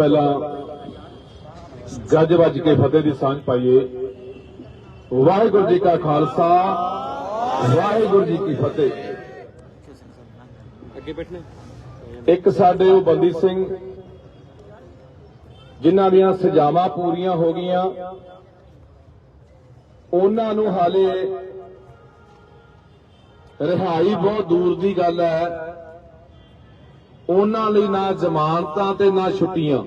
ਪਹਿਲਾਂ ਗੱਜ ਵੱਜ ਕੇ ਫਤਿਹ ਦੀ ਸਾਂਝ ਪਾਈਏ। ਵਾਹਿਗੁਰੂ ਜੀ ਕਾ ਖਾਲਸਾ ਵਾਹਿਗੁਰੂ ਜੀ ਕੀ ਫਤਿਹ। ਅੱਗੇ ਬੈਠਣਾ। ਇੱਕ ਸਾਡੇ ਉਹ ਬੰਦੀ ਸਿੰਘ ਜਿਨ੍ਹਾਂ ਦੀਆਂ ਸਜ਼ਾਵਾਂ ਪੂਰੀਆਂ ਹੋ ਗਈਆਂ ਉਹਨਾਂ ਨੂੰ ਹਾਲੇ ਰਿਹਾਈ ਬਹੁਤ ਦੂਰ ਦੀ ਗੱਲ ਹੈ। ਉਹਨਾਂ ਲਈ ਨਾ ਜ਼ਮਾਨਤਾਂ ਤੇ ਨਾ ਛੁੱਟੀਆਂ।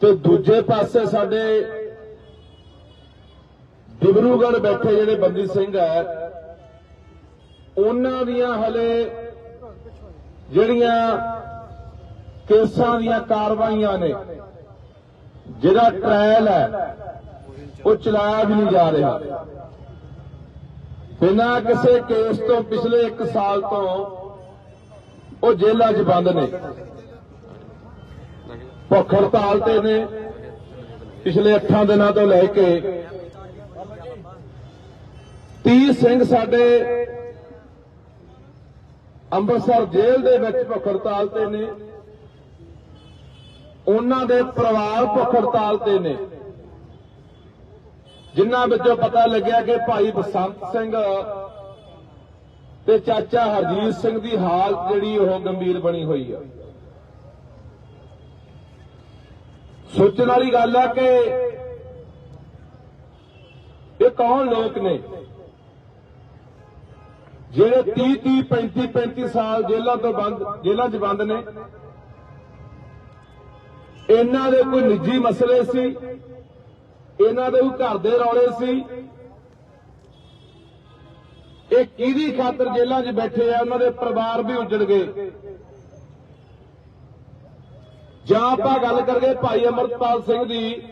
ਤੇ ਦੂਜੇ ਪਾਸੇ ਸਾਡੇ ਡਿਬਰੂਗੜ ਬੈਠੇ ਜਿਹੜੇ ਬੰਦੀ ਸਿੰਘ ਹੈ, ਉਹਨਾਂ ਦੀਆਂ ਹਲੇ ਜਿਹੜੀਆਂ ਕੇਸਾਂ ਦੀਆਂ ਕਾਰਵਾਈਆਂ ਨੇ, ਜਿਹੜਾ ਟ੍ਰਾਇਲ ਹੈ, ਉਹ ਚਲਾਇਆ ਵੀ ਨਹੀਂ ਜਾ ਰਿਹਾ। ਬਿਨਾਂ ਕਿਸੇ ਕੇਸ ਤੋਂ ਪਿਛਲੇ 1 ਸਾਲ ਤੋਂ ਉਹ ਜੇਲ੍ਹਾਂ 'ਚ ਬੰਦ ਨੇ। ਭੁੱਖ ਹੜਤਾਲ ਤੇ ਨੇ। ਪਿਛਲੇ 8 ਦਿਨਾਂ ਤੋਂ ਲੈ ਕੇ 30 ਸਿੰਘ ਸਾਡੇ ਅੰਮ੍ਰਿਤਸਰ ਜੇਲ੍ਹ ਦੇ ਵਿੱਚ ਭੁੱਖ ਹੜਤਾਲ ਤੇ ਨੇ। ਉਹਨਾਂ ਦੇ ਪਰਿਵਾਰ ਭੁੱਖ ਹੜਤਾਲ ਤੇ ਨੇ। ਜਿਨ੍ਹਾਂ ਵਿੱਚੋਂ ਪਤਾ ਲੱਗਿਆ ਕਿ ਭਾਈ ਬਸੰਤ ਸਿੰਘ ਤੇ ਚਾਚਾ ਹਰਜੀਤ ਸਿੰਘ ਦੀ ਹਾਲਤ ਜਿਹੜੀ ਉਹ ਗੰਭੀਰ ਬਣੀ ਹੋਈ ਆ। ਸੋਚਣ ਵਾਲੀ ਗੱਲ ਆ ਕਿ ਇਹ ਕੌਣ ਲੋਕ ਨੇ? ਜਿਹੜੇ 30 30 35 35 ਸਾਲ ਜੇਲ੍ਹਾਂ ਤੋਂ ਬੰਦ, ਜੇਲ੍ਹਾਂ 'ਚ ਬੰਦ ਨੇ। ਇਹਨਾਂ ਦੇ ਕੋਈ ਨਿੱਜੀ ਮਸਲੇ ਸੀ। ਇਹਨਾਂ ਦੇ ਕੋਈ ਘਰ ਦੇ ਰੌਲੇ ਸੀ। ਇਹ ਕਿਹਦੀ ਖਾਤਰ ਜੇਲ੍ਹਾਂ 'ਚ ਬੈਠੇ ਆ? ਉਹਨਾਂ ਦੇ ਪਰਿਵਾਰ ਵੀ ਉੱਜੜ ਗਏ। ਜਾਂ ਆਪਾਂ ਗੱਲ ਕਰੀਏ ਭਾਈ ਅਮਰਪਾਲ ਸਿੰਘ ਦੀ,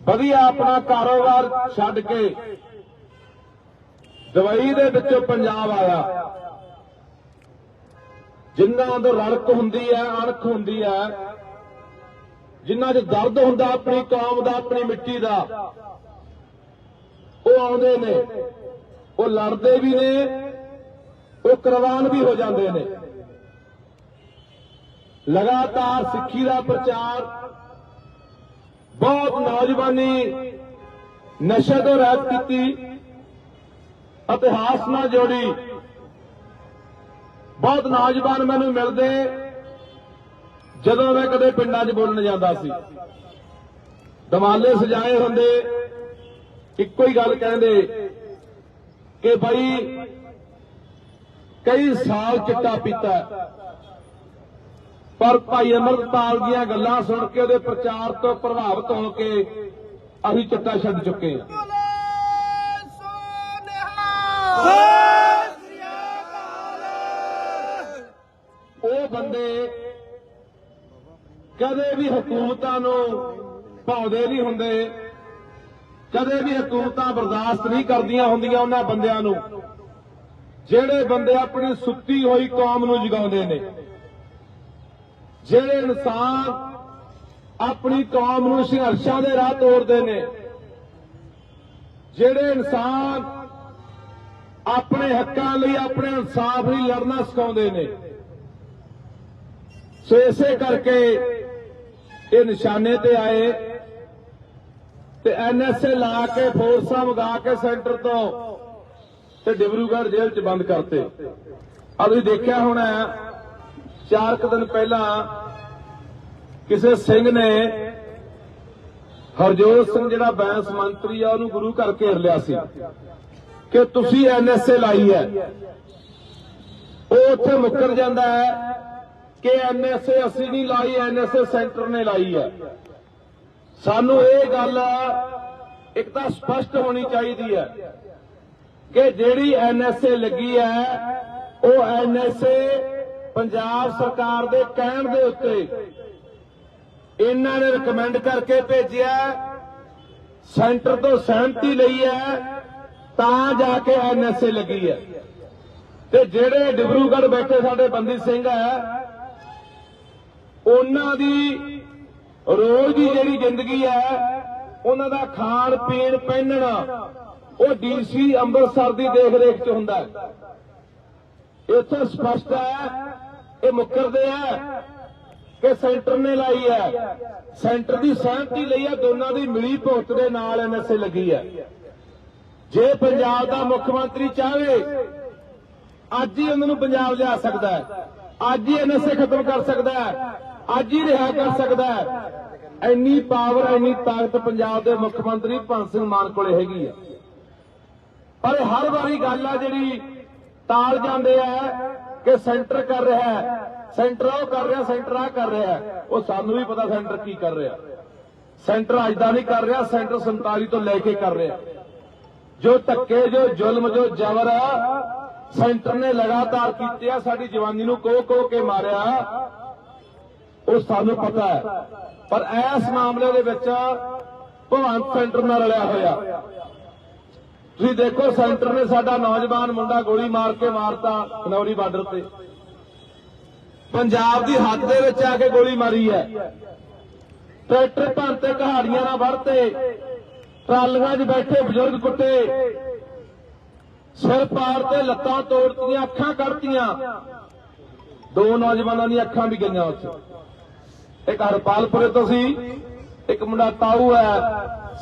ਵਧੀਆ ਆਪਣਾ ਕਾਰੋਬਾਰ ਛੱਡ ਕੇ ਦਵਾਈ ਦੇ ਵਿੱਚੋਂ ਪੰਜਾਬ ਆਇਆ। ਜਿਨ੍ਹਾਂ ਅੰਦਰ ਰੜਕ ਹੁੰਦੀ ਹੈ, ਅਣਖ ਹੁੰਦੀ ਹੈ ਜਿਨ੍ਹਾਂ 'ਚ ਦਰਦ ਹੁੰਦਾ ਆਪਣੀ ਕੌਮ ਦਾ, ਆਪਣੀ ਮਿੱਟੀ ਦਾ, ਉਹ ਆਉਂਦੇ ਨੇ। ਉਹ ਲੜਦੇ ਵੀ ਨੇ, ਉਹ ਕੁਰਬਾਨ ਵੀ ਹੋ ਜਾਂਦੇ ਨੇ। ਲਗਾਤਾਰ ਸਿੱਖੀ ਦਾ ਪ੍ਰਚਾਰ, ਬਹੁਤ ਨੌਜਵਾਨੀ ਨਸ਼ੇ ਤੋਂ ਰਹਿਤ ਕੀਤੀ, ਇਤਿਹਾਸ ਨਾਲ ਜੋੜੀ। ਬਹੁਤ ਨੌਜਵਾਨ ਮੈਨੂੰ ਮਿਲਦੇ ਜਦੋਂ ਮੈਂ ਕਦੇ ਪਿੰਡਾਂ 'ਚ ਬੋਲਣ ਜਾਂਦਾ ਸੀ। ਦਮਾਲੇ ਸਜਾਏ ਹੁੰਦੇ, ਇੱਕੋ ਹੀ ਗੱਲ ਕਹਿੰਦੇ ਕਿ ਭਾਈ ਕਈ ਸਾਲ ਚਿੱਟਾ ਪੀਤਾ ਪਰ ਭਾਈ ਅਮਰਪਾਲ ਦੀਆਂ ਗੱਲਾਂ ਸੁਣ ਕੇ ਉਹਦੇ ਪ੍ਰਚਾਰ ਤੋਂ ਪ੍ਰਭਾਵਿਤ ਹੋ ਕੇ ਅਸੀਂ ਚਿੱਟਾ ਛੱਡ ਚੁੱਕੇ ਹਾਂ। ਉਹ ਬੰਦੇ ਕਦੇ ਵੀ ਹਕੂਮਤਾਂ ਨੂੰ ਭਾਉਂਦੇ ਨਹੀਂ ਹੁੰਦੇ। ਕਦੇ ਵੀ ਹਕੂਮਤਾਂ ਬਰਦਾਸ਼ਤ ਨਹੀਂ ਕਰਦੀਆਂ ਹੁੰਦੀਆਂ ਉਹਨਾਂ ਬੰਦਿਆਂ ਨੂੰ, ਜਿਹੜੇ ਬੰਦੇ ਆਪਣੀ ਸੁੱਤੀ ਹੋਈ ਕੌਮ ਨੂੰ ਜਗਾਉਂਦੇ ਨੇ, ਜਿਹੜੇ ਇਨਸਾਨ ਆਪਣੀ ਕੌਮ ਨੂੰ ਸੰਘਰਸ਼ਾਂ ਦੇ ਰਾਹ ਤੋਰਦੇ ਨੇ, ਜਿਹੜੇ ਇਨਸਾਨ ਆਪਣੇ ਹੱਕਾਂ ਲਈ ਆਪਣੇ ਇਨਸਾਫ ਲਈ ਲੜਨਾ ਸਿਖਾਉਂਦੇ ਨੇ, ਸੋ ਇਸੇ ਕਰਕੇ ਇਹ ਨਿਸ਼ਾਨੇ ਤੇ ਆਏ। ਤੇ ਐਨਐਸਏ ਲਾ ਕੇ ਫੋਰਸਾਂ ਵਗਾ ਕੇ ਸੈਂਟਰ ਤੋਂ ਤੇ ਡਿਬਰੂਗੜ੍ਹ ਜੇਲ੍ਹ 'ਚ ਬੰਦ ਕਰਤੇ। ਆ ਤੁਸੀਂ ਦੇਖਿਆ ਹੋਣਾ, ਚਾਰ ਕੁ ਦਿਨ ਪਹਿਲਾਂ ਕਿਸੇ ਸਿੰਘ ਨੇ ਹਰਜੋਤ ਸਿੰਘ ਜਿਹੜਾ ਬੈਂਸ ਮੰਤਰੀ ਆ, ਉਹਨੂੰ ਗੁਰੂ ਘਰ ਘੇਰ ਲਿਆ ਸੀ ਕਿ ਤੁਸੀਂ ਐਨਐਸਏ ਲਾਈ ਹੈ। ਉਹ ਉੱਥੇ ਮੁੱਕਰ ਜਾਂਦਾ ਹੈ ਕਿ ਐਨਐਸਏ ਅਸੀਂ ਨਹੀਂ ਲਾਈ ਐਨਐਸਏ ਸੈਂਟਰ ਨੇ ਲਾਈ ਹੈ। ਸਾਨੂੰ ਇਹ ਗੱਲ ਇੱਕ ਤਾਂ ਸਪਸ਼ਟ ਹੋਣੀ ਚਾਹੀਦੀ ਹੈ ਕਿ ਜਿਹੜੀ ਐਨਐਸਏ ਲੱਗੀ ਹੈ, ਉਹ ਐਨਐਸਏ ਪੰਜਾਬ ਸਰਕਾਰ ਦੇ ਕਹਿਣ ਦੇ ਉੱਤੇ ਇਹਨਾਂ ਨੇ ਰეკਮੈਂਡ ਕਰਕੇ ਭੇਜਿਆ, ਸੈਂਟਰ ਤੋਂ ਸਹਿਮਤੀ ਲਈ ਹੈ, ਤਾਂ ਜਾ ਕੇ ਐਨਐਸਏ ਲੱਗੀ ਹੈ। ਤੇ ਜਿਹੜੇ ਡਿਬਰੂਗੜ੍ਹ ਬੈਠੇ ਸਾਡੇ ਬੰਦੀ ਸਿੰਘ ਹੈ, ਉਹਨਾਂ ਦੀ ਰੋਜ਼ ਦੀ ਜਿਹੜੀ ਜ਼ਿੰਦਗੀ ਹੈ, ਉਹਨਾਂ ਦਾ ਖਾਣ, ਪੀਣ, ਪਹਿਨਣਾ, ਉਹ ਡੀਸੀ ਅੰਮ੍ਰਿਤਸਰ ਦੀ ਦੇਖ ਰੇਖ 'ਚ ਹੁੰਦਾ ਹੈ। ਇੱਥੇ ਸਪਸ਼ਟ ਹੈ, ਇਹ ਮੁੱਕਰਦੇ ਆ ਕਿ ਸੈਂਟਰ ਨੇ ਲਾਈ ਹੈ। ਸੈਂਟਰ ਦੀ ਸਹਿਮਤੀ ਲਈ ਹੈ, ਦੋਨਾਂ ਦੀ ਮਿਲੀ ਭੁਗਤ ਦੇ ਨਾਲ ਐਨਐਸਏ ਲੱਗੀ ਹੈ। ਜੇ ਪੰਜਾਬ ਦਾ ਮੁੱਖ ਮੰਤਰੀ ਚਾਹੇ ਅੱਜ ਹੀ ਉਹਨਾਂ ਨੂੰ ਪੰਜਾਬ ਲਿਆ ਸਕਦਾ ਹੈ। ਅੱਜ ਹੀ ਐਨਐਸਏ ਖਤਮ ਕਰ ਸਕਦਾ ਹੈ। ਅੱਜ ਹੀ ਰਿਹਾ ਕਰ ਸਕਦਾ ਹੈ। ਇੰਨੀ ਪਾਵਰ ਇੰਨੀ ਤਾਕਤ ਪੰਜਾਬ ਦੇ ਮੁੱਖ ਮੰਤਰੀ ਭਗਤ ਸਿੰਘ ਮਾਨ ਕੋਲੇ ਹੈਗੀ ਹੈ ਪਰ ਹਰ ਵਾਰੀ ਗੱਲ ਆ ਜਿਹੜੀ ਟਾਲ ਜਾਂਦੇ ਆ ਕਿ ਸੈਂਟਰ ਕਰ ਰਿਹਾ ਹੈ ਸੈਂਟਰ ਉਹ ਕਰ ਰਿਹਾ ਸੈਂਟਰ ਆ ਕਰ ਰਿਹਾ ਉਹ ਸਾਨੂੰ ਵੀ ਪਤਾ ਸੈਂਟਰ ਕੀ ਕਰ ਰਿਹਾ। ਸੈਂਟਰ ਅੱਜ ਦਾ ਨਹੀਂ ਕਰ ਰਿਹਾ ਸੈਂਟਰ 47 ਤੋਂ ਲੈ ਕੇ ਕਰ ਰਿਹਾ। ਜੋ ਧੱਕੇ, ਜੋ ਜ਼ੁਲਮ, ਜੋ ਜ਼ਬਰ ਸੈਂਟਰ ਨੇ ਲਗਾਤਾਰ ਕੀਤੇ ਆ, ਸਾਡੀ ਜਵਾਨੀ ਨੂੰ ਕੋਹ ਕੋਹ ਕੇ ਮਾਰਿਆ। ਉਹ ਸਾਨੂੰ ਪਤਾ ਹੈ। ਪਰ ਇਸ ਮਾਮਲੇ ਦੇ ਵਿੱਚ ਭਗਵੰਤ ਸੈਂਟਰ ਨਾਲ ਰਲਿਆ ਹੋਇਆ। ਤੁਸੀਂ ਦੇਖੋ, ਸੈਂਟਰ ਨੇ ਸਾਡਾ ਨੌਜਵਾਨ ਮੁੰਡਾ ਗੋਲੀ ਮਾਰ ਕੇ ਮਾਰਤਾ ਖਨੌਰੀ ਬਾਰਡਰ ਤੇ। ਪੰਜਾਬ ਦੀ ਹੱਦ ਦੇ ਵਿੱਚ ਆ ਕੇ ਗੋਲੀ ਮਾਰੀ ਹੈ। ਟਰੈਕਟਰ ਭੰਤੇ ਕਹਾੜੀਆਂ ਨਾਲ ਵੜਤੇ ਟਰਾਲੀਆਂ 'ਚ ਬੈਠੇ ਬਜ਼ੁਰਗ ਕੁੱਟੇ ਸਿਰ ਪਾੜ ਤੇ ਲੱਤਾਂ ਤੋੜਤੀਆਂ, ਅੱਖਾਂ ਕੱਢਤੀਆਂ। ਦੋ ਨੌਜਵਾਨਾਂ ਦੀਆਂ ਅੱਖਾਂ ਵੀ ਗਈਆਂ ਉੱਥੇ। ਇੱਕ ਹਰਪਾਲਪੁਰੇ ਤੋਂ ਸੀ। ਇੱਕ ਮੁੰਡਾ ਤਾਊ ਹੈ,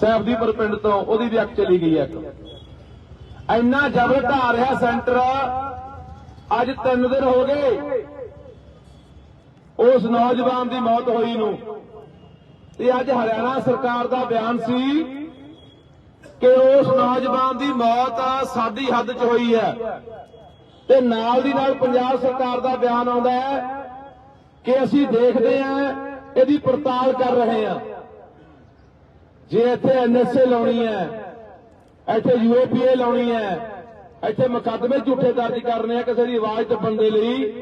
ਸੈਫਦੀਪੁਰ ਪਿੰਡ ਤੋਂ, ਉਹਦੀ ਵੀ ਅੱਖ ਚਲੀ ਗਈ ਹੈ ਇੰਨਾ ਜ਼ਬਰ ਢਾ ਰਿਹਾ ਸੈਂਟਰ, ਅੱਜ 3 ਦਿਨ ਹੋ ਗਏ। ਉਸ ਨੌਜਵਾਨ ਦੀ ਮੌਤ ਹੋਈ ਨੂੰ। ਤੇ ਅੱਜ ਹਰਿਆਣਾ ਸਰਕਾਰ ਦਾ ਬਿਆਨ ਸੀ ਕਿ ਉਸ ਨੌਜਵਾਨ ਦੀ ਮੌਤ ਸਾਡੀ ਹੱਦ 'ਚ ਹੋਈ ਹੈ। ਤੇ ਨਾਲ ਦੀ ਨਾਲ ਪੰਜਾਬ ਸਰਕਾਰ ਦਾ ਬਿਆਨ ਆਉਂਦਾ ਹੈ ਕਿ ਅਸੀਂ ਦੇਖਦੇ ਹਾਂ ਇਹਦੀ ਪੜਤਾਲ ਕਰ ਰਹੇ ਹਾਂ। ਜੇ ਇੱਥੇ ਐਨਐਸਏ ਲਾਉਣੀ ਹੈ, ਇੱਥੇ ਯੂਏਪੀਏ ਲਾਉਣੀ ਹੈ, ਇੱਥੇ ਮੁਕੱਦਮੇ ਝੂਠੇ ਦਰਜ ਕਰਨੇ ਆ ਕਿਸੇ ਦੀ ਆਵਾਜ਼ ਦੱਬਣ ਦੇ ਲਈ,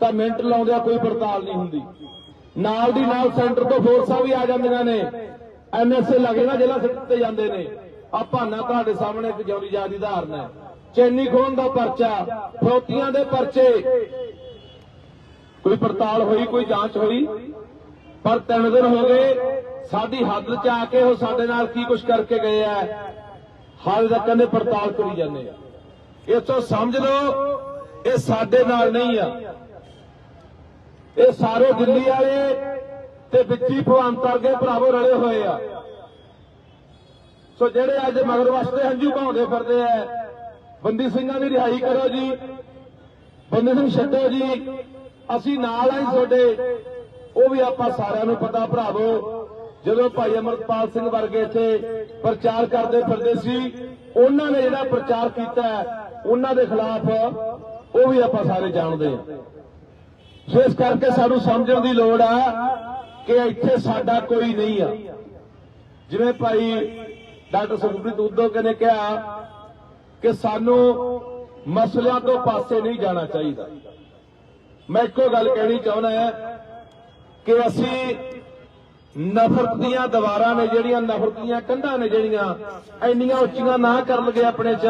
ਤਾਂ ਮਿੰਟ ਲਾਉਂਦਿਆਂ ਕੋਈ ਪੜਤਾਲ ਨਹੀਂ ਹੁੰਦੀ। ਨਾਲ ਦੀ ਨਾਲ ਸੈਂਟਰ ਤੋਂ ਫੋਰਸਾਂ ਵੀ ਆ ਜਾਂਦੀਆਂ ਨੇ। ਐਨਐਸਏ ਲੱਗੇ ਨਾ ਜ਼ਿਲ੍ਹਾ ਸਿੱਟ ਤੇ ਜਾਂਦੇ ਨੇ। ਆ ਭਾਨਾ ਤੁਹਾਡੇ ਸਾਹਮਣੇ ਇੱਕ ਜੌਰੀ ਜਾਤ ਦੀ ਹੈ। ਚੈਨੀ ਖੋਣ ਦਾ ਪਰਚਾ, ਫਰੋਤੀਆਂ ਦੇ ਪਰਚੇ। ਕੋਈ ਪੜਤਾਲ ਹੋਈ, ਕੋਈ ਜਾਂਚ ਹੋਈ? ਪਰ ਤਿੰਨ ਦਿਨ ਹੋ ਗਏ, ਸਾਡੀ ਹੱਦ 'ਚ ਆ ਕੇ ਉਹ ਸਾਡੇ ਨਾਲ ਕੀ ਕੁਝ ਕਰਕੇ ਗਏ ਆ ਹਾਲੇ ਤੱਕ ਕਹਿੰਦੇ ਪੜਤਾਲ ਕਰੀ ਜਾਂਦੇ ਆ। ਇਹ ਸਮਝ ਲਓ, ਇਹ ਸਾਡੇ ਨਾਲ ਨਹੀਂ ਆ। ਇਹ ਸਾਰੇ ਦਿੱਲੀ ਵਾਲੇ ਤੇ ਵਿੱਚੀ ਭਗਵੰਤ ਵਰਗੇ ਭਰਾਵੋ ਰਲੇ ਹੋਏ ਆ। ਸੋ ਜਿਹੜੇ ਅੱਜ ਮਗਰ ਵਾਸਤੇ ਹੰਝੂ ਭਾਉਂਦੇ ਫਿਰਦੇ ਆ ਬੰਦੀ ਸਿੰਘਾਂ ਦੀ ਰਿਹਾਈ ਕਰੋ ਜੀ, ਬੰਦੀ ਸਿੰਘ ਛੱਡੋ ਜੀ, ਅਸੀਂ ਨਾਲ ਆਂ ਤੁਹਾਡੇ। ਉਹ ਵੀ ਆਪਾਂ ਸਾਰਿਆਂ ਨੂੰ ਪਤਾ ਭਰਾਵੋ, ਜਦੋਂ ਭਾਈ ਅਮਰਪਾਲ ਸਿੰਘ ਵਰਗੇ ਇੱਥੇ ਪ੍ਰਚਾਰ ਕਰਦੇ ਫਿਰਦੇ ਸੀ, ਉਹਨਾਂ ਨੇ ਜਿਹੜਾ ਪ੍ਰਚਾਰ ਕੀਤਾ ਉਹਨਾਂ ਦੇ ਖਿਲਾਫ ਉਹ ਵੀ ਆਪਾਂ ਸਾਰੇ ਜਾਣਦੇ ਹਾਂ। ਸੋ ਇਸ ਕਰਕੇ ਸਾਨੂੰ ਸਮਝਣ ਦੀ ਲੋੜ ਆ ਕਿ ਇੱਥੇ ਸਾਡਾ ਕੋਈ ਨਹੀਂ ਆ। ਜਿਵੇਂ ਭਾਈ ਡਾਕਟਰ ਸੁਖਪ੍ਰੀਤ ਉਦੋਂ ਨੇ ਕਿਹਾ ਕਿ ਸਾਨੂੰ ਮਸਲਿਆਂ ਤੋਂ ਪਾਸੇ ਨਹੀਂ ਜਾਣਾ ਚਾਹੀਦਾ। ਮੈਂ ਇੱਕੋ ਗੱਲ ਕਹਿਣੀ ਚਾਹੁੰਦਾ ਹਾਂ ਕਿ ਅਸੀਂ ਨਫ਼ਰਤ ਦੀਆਂ ਦੀਵਾਰਾਂ ਨੇ ਜਿਹੜੀਆਂ ਨਫ਼ਰਤ ਦੀਆਂ ਕੰਧਾਂ ਨੇ ਜਿਹੜੀਆਂ ਇੰਨੀਆਂ ਉੱਚੀਆਂ ਨਾ ਕਰ ਲਗੇ ਆਪਣੇ 'ਚ,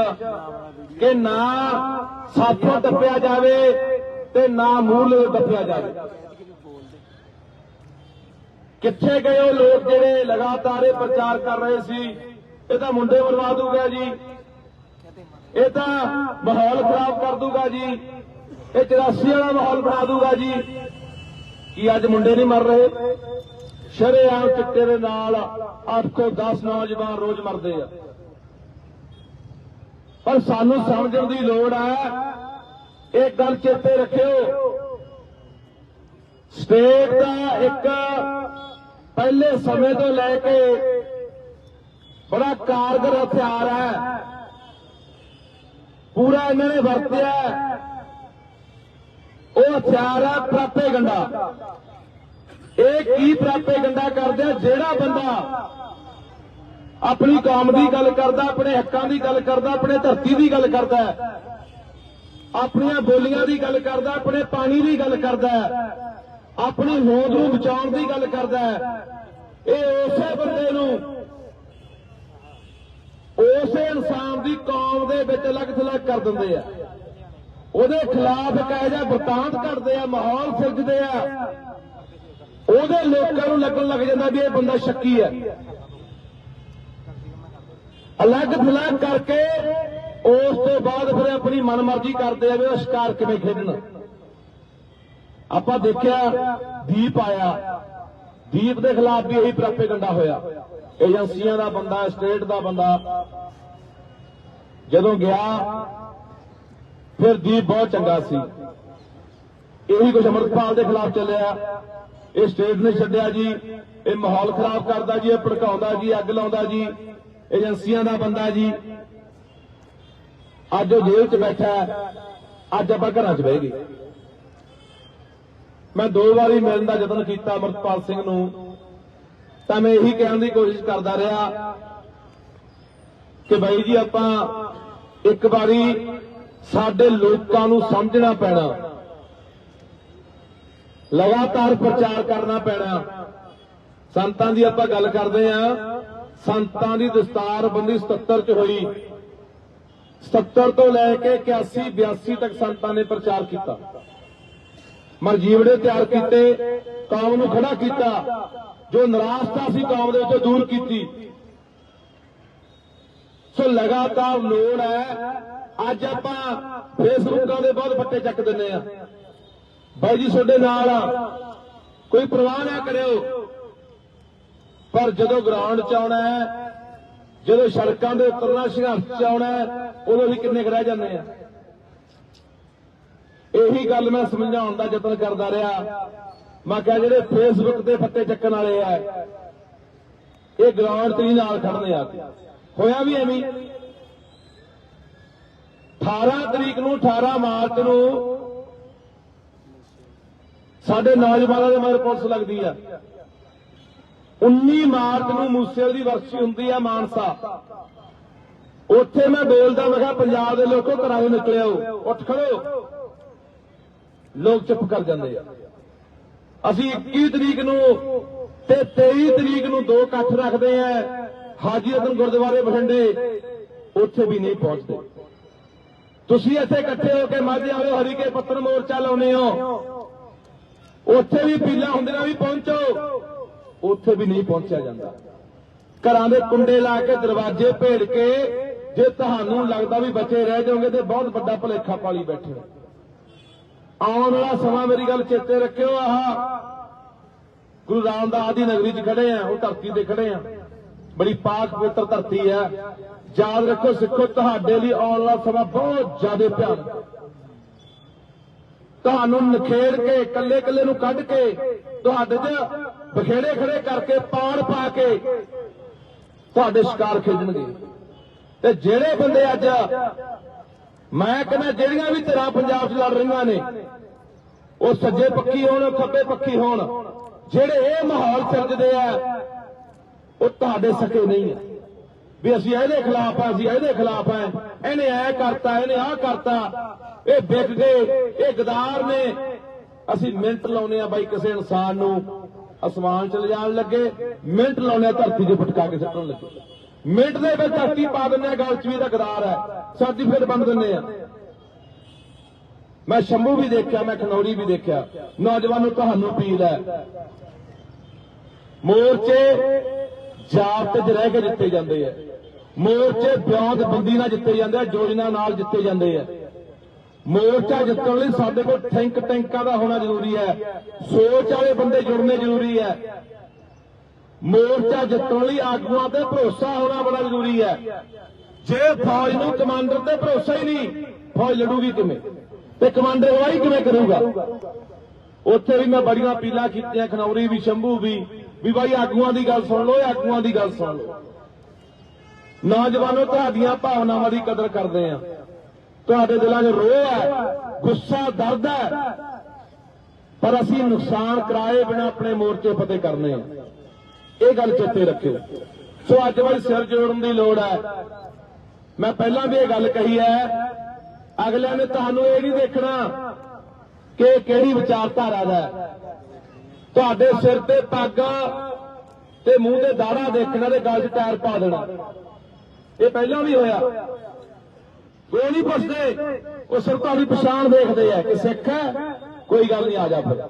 ਕਿ ਨਾ ਸਾਥੋਂ ਟੱਪਿਆ ਜਾਵੇ ਤੇ ਨਾ ਮੂਲ ਟੱਪਿਆ ਜਾਵੇ। ਕਿੱਥੇ ਗਏ ਉਹ ਲੋਕ ਜਿਹੜੇ ਲਗਾਤਾਰ ਇਹ ਪ੍ਰਚਾਰ ਕਰ ਰਹੇ ਸੀ? ਇਹ ਤਾਂ ਮੁੰਡੇ ਬਰਬਾਦ ਦੂਗਾ ਜੀ। ਇਹ ਤਾਂ ਮਾਹੌਲ ਖਰਾਬ ਕਰ ਦੂਗਾ ਜੀ। ਇਹ 84 ਵਾਲਾ ਮਾਹੌਲ ਬਣਾ ਦੂਗਾ ਜੀ। ਕੀ ਅੱਜ ਮੁੰਡੇ ਨਹੀਂ ਮਰ ਰਹੇ? ਸ਼ਰੇਆਮ ਚਿੱਟੇ ਦੇ ਨਾਲ 8 ਤੋਂ 10 ਨੌਜਵਾਨ ਰੋਜ਼ ਮਰਦੇ ਆ। ਪਰ ਸਾਨੂੰ ਸਮਝਣ ਦੀ ਲੋੜ ਹੈ ਇਹ ਗੱਲ ਚੇਤੇ ਰੱਖਿਓ। ਸਟੇਟ ਦਾ ਇੱਕ ਪਹਿਲੇ ਸਮੇਂ ਤੋਂ ਲੈ ਕੇ ਬੜਾ ਕਾਰਗਰ ਹਥਿਆਰ ਹੈ। ਪੂਰਾ ਇਹਨਾਂ ਨੇ ਵਰਤਿਆ। ਉਹ ਹਥਿਆਰ ਹੈ ਪ੍ਰਾਪੇ ਗੰਡਾ। ਇਹ ਕੀ ਪ੍ਰਾਪੇ ਗੰਡਾ ਕਰਦਾ ਜਿਹੜਾ ਬੰਦਾ ਆਪਣੀ ਕੌਮ ਦੀ ਗੱਲ ਕਰਦਾ, ਆਪਣੇ ਹੱਕਾਂ ਦੀ ਗੱਲ ਕਰਦਾ, ਆਪਣੇ ਧਰਤੀ ਦੀ ਗੱਲ ਕਰਦਾ ਆਪਣੀਆਂ ਬੋਲੀਆਂ ਦੀ ਗੱਲ ਕਰਦਾ, ਆਪਣੇ ਪਾਣੀ ਦੀ ਗੱਲ ਕਰਦਾ ਆਪਣੀ ਹੋਂਦ ਨੂੰ ਬਚਾਉਣ ਦੀ ਗੱਲ ਕਰਦਾ ਇਹ ਉਸੇ ਬੰਦੇ ਨੂੰ, ਉਸੇ ਇਨਸਾਨ ਦੀ ਕੌਮ ਦੇ ਵਿੱਚ ਅਲੱਗ ਥਲੱਗ ਕਰ ਦਿੰਦੇ ਆ। ਉਹਦੇ ਖਿਲਾਫ ਇੱਕ ਇਹੋ ਜਿਹਾ ਵਰਤਾਂਤ ਕਰਦੇ ਆ, ਮਾਹੌਲ ਸਿਰਜਦੇ ਆ। ਉਹਦੇ ਲੋਕਾਂ ਨੂੰ ਲੱਗਣ ਲੱਗ ਜਾਂਦਾ ਵੀ ਇਹ ਬੰਦਾ ਸ਼ੱਕੀ ਹੈ ਅਲੱਗ ਥਲੱਗ ਕਰਕੇ ਉਸ ਤੋਂ ਬਾਅਦ ਫਿਰ ਆਪਣੀ ਮਨਮਰਜ਼ੀ ਕਰਦੇ ਆ ਵੀ ਉਹ ਸ਼ਿਕਾਰ ਕਿਵੇਂ ਖੇਡਣ। ਆਪਾਂ ਦੇਖਿਆ ਦੀਪ ਆਇਆ। ਦੀਪ ਦੇ ਖਿਲਾਫ ਵੀ ਇਹੀ ਪ੍ਰੋਪੇਗੰਡਾ ਹੋਇਆ। ਏਜੰਸੀਆਂ ਦਾ ਬੰਦਾ, ਸਟੇਟ ਦਾ ਬੰਦਾ। ਜਦੋਂ ਗਿਆ ਫਿਰ ਦੀਪ ਬਹੁਤ ਚੰਗਾ ਸੀ। ਇਹੀ ਕੁਝ ਅਮਰਪਾਲ ਦੇ ਖਿਲਾਫ ਚੱਲਿਆ। ਇਹ ਸਟੇਟ ਨੇ ਛੱਡਿਆ ਜੀ। ਇਹ ਮਾਹੌਲ ਖਰਾਬ ਕਰਦਾ ਜੀ, ਇਹ ਭੜਕਾਉਂਦਾ ਜੀ, ਅੱਗ ਲਾਉਂਦਾ ਜੀ। ਏਜੰਸੀਆਂ ਦਾ ਬੰਦਾ ਜੀ। ਅੱਜ ਉਹ ਜੇਲ੍ਹ 'ਚ ਬੈਠਾ ਅੱਜ ਆਪਾਂ ਘਰਾਂ 'ਚ ਬਹਿ ਗਏ। ਮੈਂ ਦੋ ਵਾਰੀ ਮਿਲਣ ਦਾ ਯਤਨ ਕੀਤਾ ਅਮਰਪਾਲ ਸਿੰਘ ਨੂੰ। ਤਾਂ ਮੈਂ ਇਹੀ ਕਹਿਣ ਦੀ ਕੋਸ਼ਿਸ਼ ਕਰਦਾ ਰਿਹਾ ਕਿ ਬਾਈ ਜੀ ਆਪਾਂ ਇੱਕ ਵਾਰੀ ਸਾਡੇ ਲੋਕਾਂ ਨੂੰ ਸਮਝਣਾ ਪੈਣਾ। ਲਗਾਤਾਰ ਪ੍ਰਚਾਰ ਕਰਨਾ ਪੈਣਾ। ਸੰਤਾਂ ਦੀ ਆਪਾਂ ਗੱਲ ਕਰਦੇ ਆਂ। ਸੰਤਾਂ ਦੀ ਦਸਤਾਰ ਬੰਦੀ 77 ਚ ਹੋਈ। 77 ਤੋਂ ਲੈ ਕੇ 81 82 ਤੱਕ ਸੰਤਾਂ ਨੇ ਪ੍ਰਚਾਰ ਕੀਤਾ। ਮਰਜੀਵੜੇ ਤਿਆਰ ਕੀਤੇ, ਕੌਮ ਨੂੰ ਖੜਾ ਕੀਤਾ। ਜੋ ਨਿਰਾਸ਼ਤਾ ਸੀ ਕੌਮ ਦੇ ਵਿੱਚੋਂ ਦੂਰ ਕੀਤੀ। ਸੋ ਲਗਾਤਾਰ ਲੋੜ ਹੈ। ਅੱਜ ਆਪਾਂ ਫੇਸਬੁੱਕਾਂ ਦੇ ਬਹੁਤ ਫੱਟੇ ਚੱਕ ਦਿੰਨੇ ਆ ਬਾਈ ਜੀ, ਤੁਹਾਡੇ ਨਾਲ ਆ। ਕੋਈ ਪ੍ਰਵਾਹ ਨਾ ਕਰਿਓ। ਪਰ ਜਦੋਂ ਗਰਾਊਂਡ 'ਚ ਆਉਣਾ ਹੈ, ਜਦੋਂ ਸੜਕਾਂ ਦੇ ਉਤਰਨਾ ਸੰਘਰਸ਼ 'ਚ ਆਉਣਾ ਹੈ, ਉਦੋਂ ਵੀ ਕਿੰਨੇ ਕੁ ਰਹਿ ਜਾਂਦੇ ਆ। ਇਹੀ ਗੱਲ ਮੈਂ ਸਮਝਾਉਣ ਦਾ ਯਤਨ ਕਰਦਾ ਰਿਹਾ। ਮੈਂ ਕਿਹਾ ਜਿਹੜੇ ਫੇਸਬੁੱਕ ਤੇ ਫੱਟੇ ਚੱਕਣ ਵਾਲੇ ਆ, ਇਹ ਗਰਾਊਂਡ 'ਤੇ ਹੀ ਨਾਲ ਖੜਨੇ ਆ। ਹੋਇਆ ਵੀ ਐਵੇਂ 18 ਤਰੀਕ ਨੂੰ 18 ਮਾਰਚ ਨੂੰ ਸਾਡੇ ਨੌਜਵਾਨਾਂ ਦੇ ਮਗਰ ਪੁਲਿਸ ਲੱਗਦੀ ਆ। 19 ਮਾਰਚ ਨੂੰ ਮੂਸੇਵਾਲ ਦੀ ਵਰਸੀ ਹੁੰਦੀ ਆ ਮਾਨਸਾ। ਉੱਥੇ ਮੈਂ ਬੋਲਦਾ, ਮੈਂ ਕਿਹਾ ਪੰਜਾਬ ਦੇ ਲੋਕੋ ਘਰਾਂ ਨੂੰ ਨਿਕਲਿਓ ਉੱਠ ਖੜੋ। ਲੋਕ ਚੁੱਪ ਕਰ ਜਾਂਦੇ ਆ। ਅਸੀਂ 21 ਤਰੀਕ ਨੂੰ ਤੇ 23 ਤਰੀਕ ਨੂੰ ਦੋ ਇਕੱਠ ਰੱਖਦੇ ਆ, ਹਾਜੀ ਅਦਨ ਗੁਰਦੁਆਰੇ ਬਠਿੰਡੇ, ਉੱਥੇ ਵੀ ਨਹੀਂ ਪਹੁੰਚਦੇ। ਤੁਸੀਂ ਇੱਥੇ ਇਕੱਠੇ ਹੋ ਕੇ ਮਾਝੇ ਵਾਲੇ ਹਰੀਕੇ ਪੱਤਰ ਮੋਰਚਾ ਲਾਉਨੇ ਹੋ। ਉੱਥੇ ਵੀ ਪੀਲਾ ਹੁੰਦੇ ਵੀ ਪਹੁੰਚੋ। ਉੱਥੇ ਵੀ ਨਹੀਂ ਪਹੁੰਚਿਆ ਜਾਂਦਾ। ਘਰਾਂ ਦੇ ਕੁੰਡੇ ਲਾ ਕੇ ਦਰਵਾਜ਼ੇ ਭੇੜ ਕੇ ਜੇ ਤੁਹਾਨੂੰ ਲੱਗਦਾ ਵੀ ਬਚੇ ਰਹਿ ਜਾਓਗੇ ਤੇ ਬਹੁਤ ਵੱਡਾ ਭੁਲੇਖਾ ਪਾਲੀ ਬੈਠੇ ਹੋ। ਆਉਣ ਵਾਲਾ ਸਮਾਂ ਮੇਰੀ ਗੱਲ ਚੇਤੇ ਰੱਖਿਓ, ਆਹ। ਗੁਰੂ ਰਾਮਦਾਸ ਦੀ ਨਗਰੀ 'ਚ ਖੜੇ ਆ, ਉਹ ਧਰਤੀ ਤੇ ਖੜੇ ਆ। ਬੜੀ ਪਾਕ ਪਵਿੱਤਰ ਧਰਤੀ ਆ। ਯਾਦ ਰੱਖੋ ਸਿੱਖੋ, ਤੁਹਾਡੇ ਲਈ ਆਉਣ ਵਾਲਾ ਸਮਾਂ ਬਹੁਤ ਜ਼ਿਆਦਾ ਭਿਆਨਕ ਤੁਹਾਨੂੰ ਨਖੇੜ ਕੇ ਇਕੱਲੇ ਇਕੱਲੇ ਨੂੰ ਕੱਢ ਕੇ, ਤੁਹਾਡੇ 'ਚ ਬਖੇੜੇ ਖੜੇ ਕਰਕੇ, ਪਾੜ ਪਾ ਕੇ ਤੁਹਾਡੇ ਸ਼ਿਕਾਰ ਖੇਡਣਗੇ ਤੇ ਜਿਹੜੇ ਬੰਦੇ ਅੱਜ, ਮੈਂ ਕਹਿੰਦਾ ਜਿਹੜੀਆਂ ਵੀ ਧਿਰਾਂ ਪੰਜਾਬ 'ਚ ਲੜ ਰਹੀਆਂ ਨੇ, ਉਹ ਸੱਜੇ ਪੱਖੀ ਹੋਣ ਖੱਬੇ ਪੱਖੀ ਹੋਣ, ਜਿਹੜੇ ਇਹ ਮਾਹੌਲ ਸਿਰਜਦੇ ਆ, ਉਹ ਤੁਹਾਡੇ ਸਕੇ ਨਹੀਂ ਆ। ਵੀ ਅਸੀਂ ਇਹਦੇ ਖਿਲਾਫ ਆ, ਅਸੀਂ ਇਹਦੇ ਖਿਲਾਫ ਆ। ਇਹਨੇ ਐ ਕਰਤਾ, ਇਹਨੇ ਆਹ ਕਰਤਾ। ਇਹ ਵਿਕ ਗਏ, ਇਹ ਗਦਾਰ ਨੇ। ਅਸੀਂ ਮਿੰਟ ਲਾਉਨੇ ਆ ਬਾਈ ਕਿਸੇ ਇਨਸਾਨ ਨੂੰ। ਅਸਮਾਨ ਚ ਲਿਜਾਣ ਲੱਗੇ, ਮਿੰਟ ਲਾਉਨੇ ਆ ਧਰਤੀ 'ਤੇ ਫਟਕਾ ਕੇ ਸੁੱਟਣ ਲੱਗੇ। ਮਿੰਟ ਦੇ ਵਿੱਚ ਧਰਤੀ ਪਾ ਦਿੰਦੇ ਆ ਗੱਲ 'ਚ ਵੀ ਦਾ ਗਦਾਰ ਹੈ। ਸਰਟੀਫਿਕੇਟ ਬੰਦ ਦਿੰਦੇ ਆ ਮੈਂ ਸ਼ੰਭੂ ਵੀ ਦੇਖਿਆ, ਮੈਂ ਖਨੌਰੀ ਵੀ ਦੇਖਿਆ। ਨੌਜਵਾਨੋ, ਤੁਹਾਨੂੰ ਅਪੀਲ ਹੈ। ਮੋਰਚੇ ਜਾਤ ਚ ਰਹਿ ਕੇ ਦਿੱਤੇ ਜਾਂਦੇ ਆ ਮੋਰਚੇ ਬਿਆੰਤ ਬੰਦੀ ਨਾਲ ਜਿੱਤੇ ਜਾਂਦੇ ਆ, ਯੋਜਨਾ ਨਾਲ ਜਿੱਤੇ ਜਾਂਦੇ ਆ। ਮੋਰਚਾ ਜਿੱਤਣ ਲਈ ਸਾਡੇ ਕੋਲ ਥਿੰਕ ਟੈਂਕਾਂ ਦਾ ਹੋਣਾ ਜ਼ਰੂਰੀ ਹੈ। ਸੋਚ ਵਾਲੇ ਬੰਦੇ ਜੁੜਨੇ ਜ਼ਰੂਰੀ ਹੈ। ਮੋਰਚਾ ਜਿੱਤਣ ਲਈ ਆਗੂਆਂ ਤੇ ਭਰੋਸਾ ਹੋਣਾ ਬੜਾ ਜ਼ਰੂਰੀ ਹੈ। ਜੇ ਫੌਜ ਨੂੰ ਕਮਾਂਡਰ ਤੇ ਭਰੋਸਾ ਹੀ ਨਹੀਂ, ਫੌਜ ਲੜੂਗੀ ਕਿਵੇਂ? ਤੇ ਕਮਾਂਡਰ ਅਗਵਾਈ ਕਿਵੇਂ ਕਰੂਗਾ? ਉੱਥੇ ਵੀ ਮੈਂ ਬੜੀਆਂ ਅਪੀਲਾਂ ਕੀਤੀਆਂ, ਖਨੌਰੀ ਵੀ, ਸ਼ੰਭੂ ਵੀ ਵੀ ਬਾਈ ਆਗੂਆਂ ਦੀ ਗੱਲ ਸੁਣ ਲਓ ਆਗੂਆਂ ਦੀ ਗੱਲ ਸੁਣ ਲਓ। ਨੌਜਵਾਨੋ, ਤੁਹਾਡੀਆਂ ਭਾਵਨਾਵਾਂ ਦੀ ਕਦਰ ਕਰਦੇ ਆ। ਤੁਹਾਡੇ ਦਿਲਾਂ 'ਚ ਰੋਹ ਹੈ, ਗੁੱਸਾ, ਦਰਦ ਹੈ, ਪਰ ਅਸੀਂ ਨੁਕਸਾਨ ਕਰਾਏ ਬਿਨਾ ਆਪਣੇ ਮੋਰਚੇ ਫਤਿਹ ਕਰਨੇ ਆ। ਇਹ ਗੱਲ ਚੇਤੇ ਰੱਖਿਓ। ਸੋ ਅੱਜ ਵਾਲੀ ਸਿਰ ਜੋੜਨ ਦੀ ਲੋੜ ਹੈ। ਮੈਂ ਪਹਿਲਾਂ ਵੀ ਇਹ ਗੱਲ ਕਹੀ ਹੈ, ਅਗਲਿਆਂ ਨੇ ਤੁਹਾਨੂੰ ਇਹ ਨਹੀਂ ਦੇਖਣਾ ਕਿ ਕਿਹੜੀ ਵਿਚਾਰਧਾਰਾ ਦਾ ਤੁਹਾਡੇ ਸਿਰ ਤੇ ਪੱਗ ਤੇ ਮੂੰਹ ਤੇ ਦਾੜਾ ਦੇਖਣਾ ਤੇ ਗਲ 'ਚ ਟਾਇਰ ਪਾ ਦੇਣਾ। ਇਹ ਪਹਿਲਾਂ ਵੀ ਹੋਇਆ। ਉਹ ਨਹੀਂ ਪੁੱਛਦੇ। ਉਹ ਸਿਰਫ ਤੁਹਾਡੀ ਪਛਾਣ ਦੇਖਦੇ ਆ ਕਿ ਸਿੱਖ ਹੈ, ਕੋਈ ਗੱਲ ਨਹੀਂ, ਆ ਜਾ ਫਿਰ।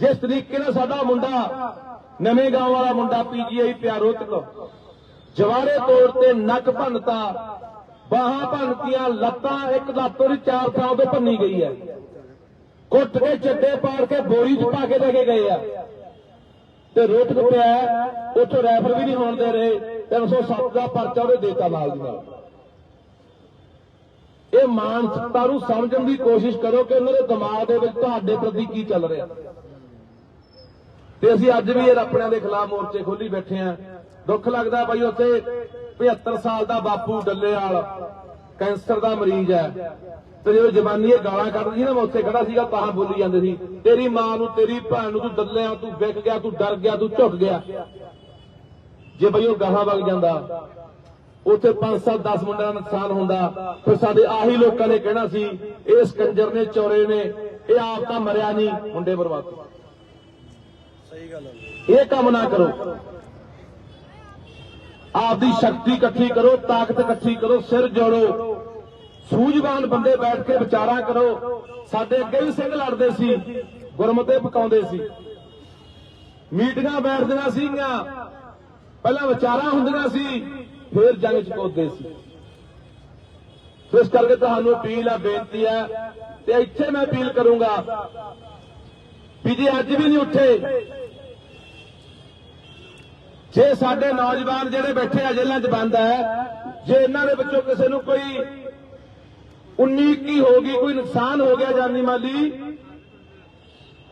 ਜਿਸ ਤਰੀਕੇ ਨਾਲ ਸਾਡਾ ਮੁੰਡਾ, ਨਵੇਂ ਗਾਂਵ ਵਾਲਾ ਮੁੰਡਾ ਪੀਜੀਆਈ ਪਿਆਰੋ ਤੱਕ ਜਵਾਰੇ ਤੋੜ ਤੇ ਨੱਕ ਭੰਨਤਾ, ਬਾਹਾਂ ਭੰਨਤੀਆਂ, ਲੱਤਾਂ ਇੱਕ ਲੱਤ ਉਹਦੀ ਚਾਰ ਥਾਂ ਤੇ ਭੰਨੀ ਗਈ ਹੈ। ਕੁੱਟ ਕੇ ਚੱਡੇ ਪਾੜ ਕੇ ਬੋਰੀ 'ਚ ਪਾ ਕੇ ਲੈ ਕੇ ਗਏ ਆ। ਤੇ ਰੋਟ ਪਿਆ, ਉੱਥੋਂ ਰੈਫਰ ਵੀ ਨਹੀਂ ਹੋਣ ਦੇ ਰਹੇ। 307 ਦਾ ਪਰਚਾ ਉਹਦੇ ਦੇਤਾ ਨਾਲ ਦੀ ਨਾਲ। ਇਹ ਮਾਨਸਿਕਤਾ ਨੂੰ ਸਮਝਣ ਦੀ ਕੋਸ਼ਿਸ਼ ਕਰੋ ਕਿ ਉਹਨਾਂ ਦੇ ਦਿਮਾਗ ਦੇ ਵਿੱਚ ਤੁਹਾਡੇ ਪ੍ਰਤੀ ਕੀ ਚੱਲ ਰਿਹਾ। ਤੇ ਅਸੀਂ ਅੱਜ ਵੀ ਇਹ ਆਪਣਿਆਂ ਦੇ ਖਿਲਾਫ ਮੋਰਚੇ ਖੋਲੀ ਬੈਠੇ ਆ ਦੁੱਖ ਲੱਗਦਾ ਬਾਈ ਉੱਥੇ 75 ਸਾਲ ਦਾ ਬਾਪੂ ਡੱਲੇਵਾਲ ਕੈਂਸਰ ਦਾ ਮਰੀਜ਼ ਹੈ। ਤੇ ਜਦੋਂ ਜਵਾਨੀ ਇਹ ਗਾਲਾਂ ਕੱਢਦੀ ਸੀ ਨਾ, ਮੈਂ ਉੱਥੇ ਖੜਾ ਸੀਗਾ, ਤਾਂ ਬੋਲੀ ਜਾਂਦੇ ਸੀ, ਤੇਰੀ ਮਾਂ ਨੂੰ, ਤੇਰੀ ਭੈਣ ਨੂੰ ਤੂੰ ਡੱਲਿਆ, ਤੂੰ ਵਿਕ ਗਿਆ, ਤੂੰ ਡਰ ਗਿਆ, ਤੂੰ ਝੁਕ ਗਿਆ। ਜੇ ਬਈ ਉਹ ਗਾਹਾਂ ਵਗ ਜਾਂਦਾ ਉੱਥੇ 5 7 10 ਮੁੰਡਿਆਂ ਦਾ ਨੁਕਸਾਨ ਹੁੰਦਾ ਫਿਰ ਸਾਡੇ ਆਹੀ ਲੋਕਾਂ ਨੇ ਕਹਿਣਾ ਸੀ ਇਸ ਕੰਜਰ ਨੇ ਚੋਰੇ ਨੇ ਇਹ ਆਪ ਤਾਂ ਮਰਿਆ ਨਹੀਂ ਮੁੰਡੇ ਬਰਬਾਦ ਸਹੀ ਗੱਲ ਹੈ ਇਹ ਕੰਮ ਨਾ ਕਰੋ। ਆਪਦੀ ਸ਼ਕਤੀ ਇਕੱਠੀ ਕਰੋ ਤਾਕਤ ਇਕੱਠੀ ਕਰੋ ਸਿਰ ਜੋੜੋ। ਸੂਝਵਾਨ ਬੰਦੇ ਬੈਠ ਕੇ ਵਿਚਾਰਾਂ ਕਰੋ। ਸਾਡੇ ਅੱਗੇ ਵੀ ਸਿੰਘ ਲੜਦੇ ਸੀ ਗੁਰਮਤੇ ਪਕਾਉਂਦੇ ਸੀ। ਮੀਟਿੰਗਾਂ ਬੈਠਦੀਆਂ ਸੀਗੀਆਂ। ਪਹਿਲਾਂ ਵਿਚਾਰਾ ਹੁੰਦੀਆਂ ਸੀ, ਫਿਰ ਜੰਗ ਚ ਕੋਦੇ ਸੀ। ਇਸ ਕਰਕੇ ਤੁਹਾਨੂੰ ਅਪੀਲ ਆ, ਬੇਨਤੀ ਹੈ ਤੇ ਇੱਥੇ ਮੈਂ ਅਪੀਲ ਕਰੂੰਗਾ ਵੀ ਜੇ ਅੱਜ ਵੀ ਨਹੀਂ ਉੱਠੇ, ਜੇ ਸਾਡੇ ਨੌਜਵਾਨ ਜਿਹੜੇ ਬੈਠੇ ਆ ਜੇਲ੍ਹਾਂ 'ਚ ਬੰਦ ਹੈ ਜੇ ਇਹਨਾਂ ਦੇ ਵਿੱਚੋਂ ਕਿਸੇ ਨੂੰ ਕੋਈ 19 ਕੀ ਹੋ ਗਈ, ਕੋਈ ਨੁਕਸਾਨ ਹੋ ਗਿਆ ਜਾਨੀ ਮਾਲੀ,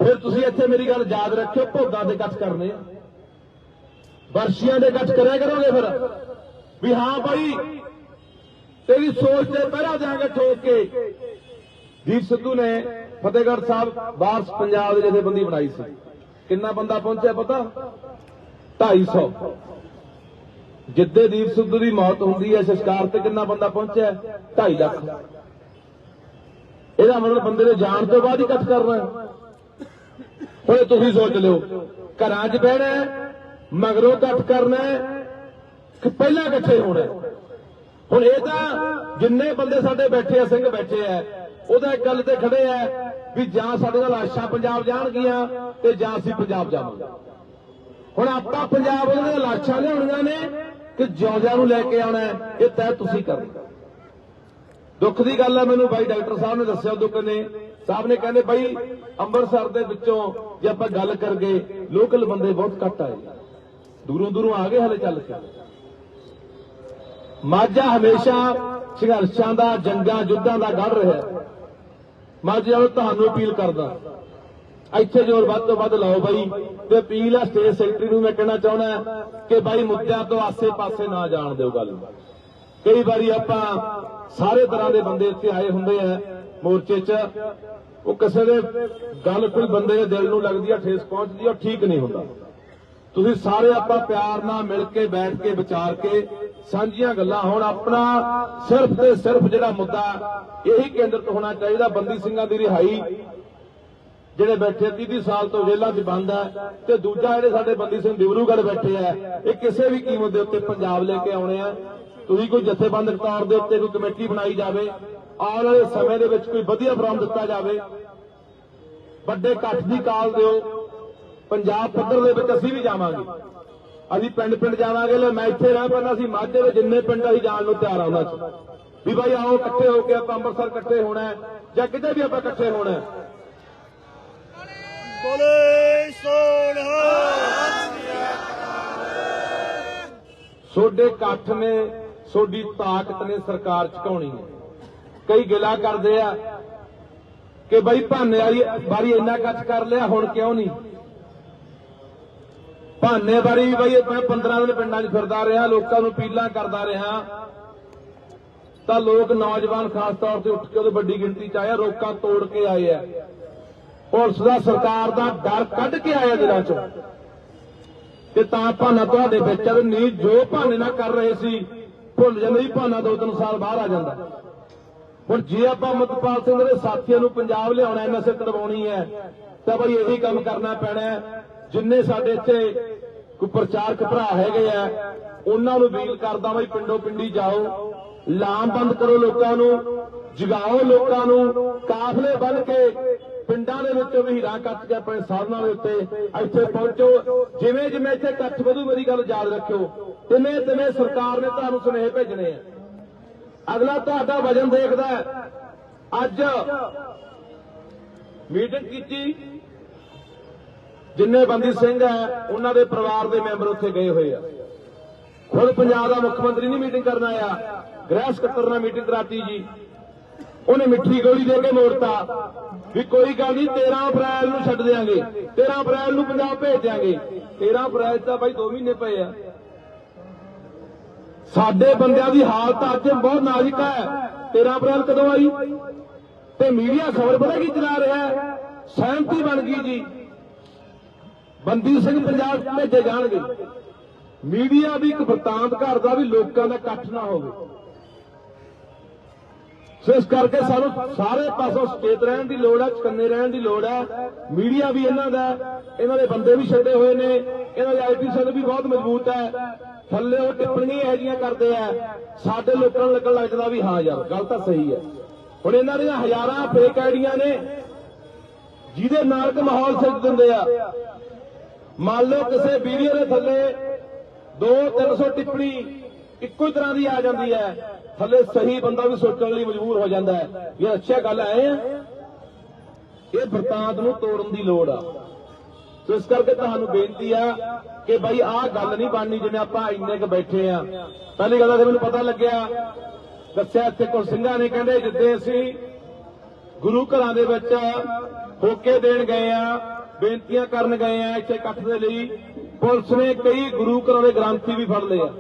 ਫਿਰ ਤੁਸੀਂ ਇੱਥੇ ਮੇਰੀ ਗੱਲ ਯਾਦ ਰੱਖਿਓ, ਭੋਗਾਂ ਦੇ ਇਕੱਠ ਕਰਨੇ ਆ। ਵਰਸ਼ੀਆਂ ਦੇ ਇਕੱਠ ਕਰਿਆ ਕਰੋਗੇ ਫਿਰ? ਵੀ ਹਾਂ ਭਾਈ ਤੇਰੀ ਸੋਚ ਤੇ ਪਹਿਰਾ ਦਿਆਂਗੇ ਠੋਕ ਕੇ। ਦੀਪ ਸਿੱਧੂ ਨੇ ਫਤਿਹਗੜ੍ਹ ਸਾਹਿਬ ਬਾਰਸ ਪੰਜਾਬ ਦੇ ਜਥੇਬੰਦੀ ਬਣਾਈ ਸੀ। ਕਿੰਨਾ ਬੰਦਾ ਪਹੁੰਚਿਆ ਪਤਾ? 250 ਜਿੱਦੇ ਦੀਪ ਸਿੱਧੂ ਦੀ ਮੌਤ ਹੁੰਦੀ ਹੈ, ਸੰਸਕਾਰ ਤੇ ਕਿੰਨਾ ਬੰਦਾ ਪਹੁੰਚਿਆ? 2.5 ਲੱਖ। ਇਹਦਾ ਮਤਲਬ ਬੰਦੇ ਦੇ ਜਾਣ ਤੋਂ ਬਾਅਦ ਹੀ ਇਕੱਠ ਕਰਨਾ ਹੈ। ਹੁਣ ਤੁਸੀਂ ਸੋਚ ਲਿਓ, ਘਰਾਂ 'ਚ ਬਹਿਣਾ ਮਗਰੋਂ ਇਕੱਠ ਕਰਨਾ ਕਿ ਪਹਿਲਾਂ ਇਕੱਠੇ ਹੋਣਾ ਹੁਣ ਇਹ ਤਾਂ ਜਿੰਨੇ ਬੰਦੇ ਸਾਡੇ ਬੈਠੇ ਆ, ਸਿੰਘ ਬੈਠੇ ਆ, ਉਹਦਾ ਇੱਕ ਗੱਲ ਤੇ ਖੜੇ ਆ ਵੀ ਜਾਂ ਸਾਡੇ ਨਾਲ ਲਾਸ਼ਾਂ ਪੰਜਾਬ ਜਾਣਗੀਆਂ ਤੇ ਜਾਂ ਅਸੀਂ ਪੰਜਾਬ ਜਾਵਾਂਗੇ। ਹੁਣ ਆਪਾਂ ਪੰਜਾਬ ਦੀਆਂ ਲਾਸ਼ਾਂ ਲਿਆਉਣੀਆਂ ਨੇ ਕਿ ਜਿਉਂਦਿਆਂ ਨੂੰ ਲੈ ਕੇ ਆਉਣਾ ਇਹ ਤੈਅ ਤੁਸੀਂ ਕਰਨਾ। ਦੁੱਖ ਦੀ ਗੱਲ ਹੈ ਮੈਨੂੰ ਬਾਈ ਡਾਕਟਰ ਸਾਹਿਬ ਨੇ ਦੱਸਿਆ, ਦੁੱਖ ਨੇ। ਸਾਹਿਬ ਨੇ ਕਹਿੰਦੇ, ਬਾਈ ਅੰਮ੍ਰਿਤਸਰ ਦੇ ਵਿੱਚੋਂ ਜੇ ਆਪਾਂ ਗੱਲ ਕਰਗੇ ਲੋਕਲ ਬੰਦੇ ਬਹੁਤ ਘੱਟ ਆਏ। ਦੂਰੋਂ ਦੂਰੋਂ ਆ ਗਏ ਹਲੇ ਚੱਲ ਕੇ। ਮਾਝਾ ਹਮੇਸ਼ਾ ਸੰਘਰਸ਼ਾਂ ਦਾ, ਜੰਗਾਂ, ਯੁੱਧਾਂ ਦਾ ਗੜ ਰਿਹਾ ਹੈ। ਨੂੰ ਤੁਹਾਨੂੰ ਅਪੀਲ ਕਰਦਾ ਇੱਥੇ ਜੋਰ ਵੱਧ ਤੋਂ ਵੱਧ ਲਾਓ ਬਾਈ। ਤੇ ਅਪੀਲ ਆ ਸਟੇਟ ਸੈਕਟਰੀ ਨੂੰ ਮੈਂ ਕਹਿਣਾ ਚਾਹੁੰਦਾ ਕਿ ਬਾਈ ਮੁੱਦਿਆਂ ਤੋਂ ਆਸੇ-ਪਾਸੇ ਨਾ ਜਾਣ ਦਿਓ ਗੱਲ ਕਈ ਵਾਰੀ ਆਪਾਂ ਸਾਰੇ ਤਰ੍ਹਾਂ ਦੇ ਬੰਦੇ ਇੱਥੇ ਆਏ ਹੁੰਦੇ ਆ, ਮੋਰਚੇ 'ਚ। ਉਹ ਕਿਸੇ ਦੇ ਗੱਲ ਕੋਈ ਬੰਦੇ ਦੇ ਦਿਲ ਨੂੰ ਲੱਗਦੀ ਆ, ਠੇਸ ਪਹੁੰਚਦੀ ਆ, ਉਹ ਠੀਕ ਨਹੀਂ ਹੁੰਦਾ। ਤੁਸੀਂ ਸਾਰੇ ਆਪਾਂ ਪਿਆਰ ਨਾਲ ਮਿਲ ਕੇ, ਬੈਠ ਕੇ, ਵਿਚਾਰ ਕੇ ਸਾਂਝੀਆਂ ਗੱਲਾਂ ਹੁਣ। ਆਪਣਾ ਸਿਰਫ ਤੇ ਸਿਰਫ ਜਿਹੜਾ ਮੁੱਦਾ ਇਹੀ ਕੇਂਦਰਿਤ ਹੋਣਾ ਚਾਹੀਦਾ, ਬੰਦੀ ਸਿੰਘਾਂ ਦੀ ਰਿਹਾਈ, ਜਿਹੜੇ ਬੈਠੇ 30 ਸਾਲ ਤੋਂ ਜੇਲ੍ਹਾਂ 'ਚ ਬੰਦ ਹੈ ਤੇ ਦੂਜਾ ਜਿਹੜੇ ਸਾਡੇ ਬੰਦੀ ਸਿੰਘ ਦਿਵਰੂਗੜ੍ਹ ਬੈਠੇ ਆ, ਇਹ ਕਿਸੇ ਵੀ ਕੀਮਤ ਦੇ ਉੱਤੇ ਪੰਜਾਬ ਲੈ ਕੇ ਆਉਣੇ ਆ। ਤੁਸੀਂ ਕੋਈ ਜਥੇਬੰਦਕ ਤੌਰ ਦੇ ਉੱਤੇ ਕੋਈ ਕਮੇਟੀ ਬਣਾਈ ਜਾਵੇ, ਆਉਣ ਵਾਲੇ ਸਮੇਂ ਦੇ ਵਿੱਚ ਕੋਈ ਵਧੀਆ ਪ੍ਰੋਗਰਾਮ ਦਿੱਤਾ ਜਾਵੇ, ਵੱਡੇ ਇਕੱਠ ਦੀ ਕਾਲ ਦਿਓ। ਪੰਜਾਬ ਪੱਧਰ ਦੇ ਵਿੱਚ ਅਸੀਂ ਵੀ ਜਾਵਾਂਗੇ। ਅਸੀਂ ਪਿੰਡ ਪਿੰਡ ਜਾਵਾਂਗੇ ਲੈ ਮੈਂ ਇੱਥੇ ਰਹਿ ਪੈਣਾ ਅਸੀਂ ਮਾਝੇ ਦੇ ਜਿੰਨੇ ਪਿੰਡ ਅਸੀਂ ਜਾਣ ਨੂੰ ਤਿਆਰ ਆ ਉਹਨਾਂ 'ਚ। ਵੀ ਭਾਈ ਆਓ ਇਕੱਠੇ ਹੋ ਕੇ ਆਪਾਂ ਅੰਮ੍ਰਿਤਸਰ ਇਕੱਠੇ ਹੋਣਾ ਜਾਂ ਕਿਤੇ ਵੀ ਆਪਾਂ ਇਕੱਠੇ ਹੋਣਾ ਬੋਲੇ ਸੋਡੇ ਇਕੱਠ ਨੇ ਸੋਡੀ ਤਾਕਤ ਨੇ ਸਰਕਾਰ ਝੁਕਾਉਣੀ ਹੈ। ਕਈ ਗਿਲਾ ਕਰਦੇ ਆ ਕਿ ਬਈ ਭਾਨੇ ਵਾਲੀ ਵਾਰੀ ਇੰਨਾ ਇਕੱਠ ਕਰ ਲਿਆ ਹੁਣ ਕਿਉਂ ਨਹੀਂ? ਭਾਨੇ ਵਾਰੀ ਵੀ ਬਈ, ਮੈਂ 15 ਦਿਨ ਪਿੰਡਾਂ 'ਚ ਫਿਰਦਾ ਰਿਹਾ, ਲੋਕਾਂ ਨੂੰ ਅਪੀਲਾਂ ਕਰਦਾ ਰਿਹਾ। ਤਾਂ ਲੋਕ ਨੌਜਵਾਨ ਖਾਸ ਤੌਰ ਤੇ ਉੱਠ ਕੇ ਉਹਦੇ ਵੱਡੀ ਗਿਣਤੀ 'ਚ ਆਇਆ ਰੋਕਾਂ ਤੋੜ ਕੇ ਆਏ ਆ। ਪੁਲਿਸ ਦਾ ਸਰਕਾਰ ਦਾ ਡਰ ਕੱਢ ਕੇ ਆਇਆ ਦਿਲਾਂ 'ਚੋਂ। ਤੇ ਤਾਂ ਭਾਨਾ ਤੁਹਾਡੇ ਵਿੱਚ ਆ ਨਹੀਂ, ਜੋ ਭਾਨੇ ਨਾਲ ਕਰ ਰਹੇ ਸੀ, ਭੁੱਲ ਜਾਂਦੇ ਹੀ ਭਾਨਾ ਦੋ ਤਿੰਨ ਸਾਲ ਬਾਹਰ ਆ ਜਾਂਦਾ। ਹੁਣ ਜੇ ਆਪਾਂ ਅਮਰਪਾਲ ਸਿੰਘ ਦੇ ਸਾਥੀਆਂ ਨੂੰ ਪੰਜਾਬ ਲਿਆਉਣਾ ਐਨਐਸਏ ਕਰਵਾਉਣੀ ਹੈ, ਤਾਂ ਬਈ ਇਹੀ ਕੰਮ ਕਰਨਾ ਪੈਣਾ ਜਿੰਨੇ ਸਾਡੇ ਇੱਥੇ ਕੋਈ ਪ੍ਰਚਾਰਕ ਭਰਾ ਹੈਗੇ ਆ, ਉਹਨਾਂ ਨੂੰ ਅਪੀਲ ਕਰਦਾ ਬਈ ਪਿੰਡੋ ਪਿੰਡੀ ਜਾਓ। ਲਾਮਬੰਦ ਕਰੋ ਲੋਕਾਂ ਨੂੰ, ਜਗਾਓ ਲੋਕਾਂ ਨੂੰ, ਕਾਫਲੇ ਬਣ ਕੇ ਪਿੰਡਾਂ ਦੇ ਵਿੱਚੋਂ ਵੀ ਹੀਰਾ ਕੱਟ ਕੇ ਆਪਣੇ ਸਾਧਨਾਂ ਦੇ ਉੱਤੇ ਇੱਥੇ ਪਹੁੰਚੋ। ਜਿਵੇਂ ਜਿਵੇਂ ਇੱਥੇ ਇਕੱਠ ਵਧੂ, ਮੇਰੀ ਗੱਲ ਯਾਦ ਰੱਖਿਓ। ਤਿਵੇਂ ਤਿਵੇਂ ਸਰਕਾਰ ਨੇ ਤੁਹਾਨੂੰ ਸੁਨੇਹੇ ਭੇਜਣੇ ਆ। ਅਗਲਾ ਤੁਹਾਡਾ ਵਜਨ ਦੇਖਦਾ ਅੱਜ ਮੀਟਿੰਗ ਕੀਤੀ। ਜਿੰਨੇ ਬੰਦੀ ਸਿੰਘ ਹੈ, ਉਹਨਾਂ ਦੇ ਪਰਿਵਾਰ ਦੇ ਮੈਂਬਰ ਉੱਥੇ ਗਏ ਹੋਏ ਆ। ਖੁਦ ਪੰਜਾਬ ਦਾ ਮੁੱਖ ਮੰਤਰੀ ਨਹੀਂ ਮੀਟਿੰਗ ਕਰਨ ਆਇਆ। ਗ੍ਰਹਿ ਸਕੱਤਰ ਨਾਲ ਮੀਟਿੰਗ ਕਰਾਤੀ ਜੀ। ਉਹਨੇ ਮਿੱਠੀ ਗੋਲੀ ਦੇ ਕੇ ਮੋੜਤਾ। ਵੀ ਕੋਈ ਗੱਲ ਨਹੀਂ 13 ਅਪ੍ਰੈਲ ਨੂੰ ਛੱਡ ਦਿਆਂਗੇ। 13 ਅਪ੍ਰੈਲ ਨੂੰ ਪੰਜਾਬ ਭੇਜ ਦਿਆਂਗੇ। 13 ਅਪ੍ਰੈਲ ਤਾਂ ਬਾਈ 2 ਮਹੀਨੇ ਪਏ ਆ। ਸਾਡੇ ਬੰਦਿਆਂ ਦੀ ਹਾਲਤ ਅੱਜ ਬਹੁਤ ਨਾਜ਼ੁਕ ਹੈ। 13 ਅਪ੍ਰੈਲ ਕਦੋਂ ਆਈ? ਤੇ ਮੀਡੀਆ ਖਬਰ ਪਤਾ ਕੀ ਚਲਾ ਰਿਹਾ ਸਹਿਮਤੀ ਬਣ ਗਈ ਜੀ। ਬੰਦੀ ਸਿੰਘ ਪੰਜਾਬ ਭੇਜੇ ਜਾਣਗੇ। ਮੀਡੀਆ ਵੀ ਇੱਕ ਵਰਤਾਂਤ ਕਰਦਾ ਵੀ ਲੋਕਾਂ ਦਾ ਇਕੱਠ ਨਾ ਹੋਵੇ। ਇਸ ਕਰਕੇ ਸਾਨੂੰ ਸਾਰੇ ਪਾਸੋਂ ਸਚੇਤ ਰਹਿਣ ਦੀ ਲੋੜ ਹੈ, ਚਕੰਨੇ ਰਹਿਣ ਦੀ ਲੋੜ ਹੈ। ਮੀਡੀਆ ਵੀ ਇਹਨਾਂ ਦਾ ਇਹਨਾਂ ਦੇ ਬੰਦੇ ਵੀ ਛੱਡੇ ਹੋਏ ਨੇ, ਇਹਨਾਂ ਦੇ ਆਈਟੀ ਸੈੱਲ ਵੀ ਬਹੁਤ ਮਜ਼ਬੂਤ ਹੈ। ਥੱਲੇ ਉਹ ਟਿੱਪਣੀਆਂ ਇਹੋ ਜਿਹੀਆਂ ਕਰਦੇ ਆ, ਸਾਡੇ ਲੋਕਾਂ ਨੂੰ ਲੱਗਣ ਲੱਗਦਾ ਵੀ ਹਾਂ ਯਾਰ, ਗੱਲ ਤਾਂ ਸਹੀ ਹੈ। ਹੁਣ ਇਹਨਾਂ ਦੀਆਂ ਹਜ਼ਾਰਾਂ ਫੇਕ ਆਈਡੀਆਂ ਨੇ, ਜਿਹਦੇ ਨਾਲ ਕਿ ਮਾਹੌਲ ਸਿੱਧ ਦਿੰਦੇ ਆ। ਮੰਨ ਲਓ ਕਿਸੇ ਵੀਡੀਓ ਦੇ ਥੱਲੇ 2-300 ਟਿੱਪਣੀ ਇੱਕੋ ਹੀ ਤਰ੍ਹਾਂ ਦੀ ਆ ਜਾਂਦੀ ਹੈ, ਥੱਲੇ ਸਹੀ ਬੰਦਾ ਵੀ ਸੋਚਣ ਲਈ ਮਜਬੂਰ ਹੋ ਜਾਂਦਾ ਹੈ। ਇਹ ਅੱਛਾ ਗੱਲ ਆਏ ਆ। ਇਹ ਵਰਤਾਂਤ ਨੂੰ ਤੋੜਨ ਦੀ ਲੋੜ ਆ। ਸੋ ਇਸ ਕਰਕੇ ਤੁਹਾਨੂੰ ਬੇਨਤੀ ਆ ਕਿ ਭਾਈ ਆਹ ਗੱਲ ਨਹੀਂ ਬਣਨੀ ਜਿਵੇਂ ਆਪਾਂ ਇੰਨੇ ਕ ਬੈਠੇ ਆ। ਪਹਿਲੀ ਗੱਲ ਤਾਂ ਮੈਨੂੰ ਪਤਾ ਲੱਗਿਆ, ਦੱਸਿਆ ਇੱਥੇ ਕੋਲ ਸਿੰਘਾਂ ਨੇ ਕਹਿੰਦੇ ਜਿੱਦੇ ਅਸੀਂ ਗੁਰੂ ਘਰਾਂ ਦੇ ਵਿੱਚ ਹੋਕੇ ਦੇਣ ਗਏ ਆ ਬੇਨਤੀਆਂ ਕਰਨ ਗਏ ਆ ਇੱਥੇ ਇਕੱਠ ਦੇ ਲਈ। ਪੁਲਿਸ ਨੇ ਕਈ ਗੁਰੂ ਘਰਾਂ ਦੇ ਗ੍ਰੰਥੀ ਵੀ ਫੜ ਲਏ ਆ।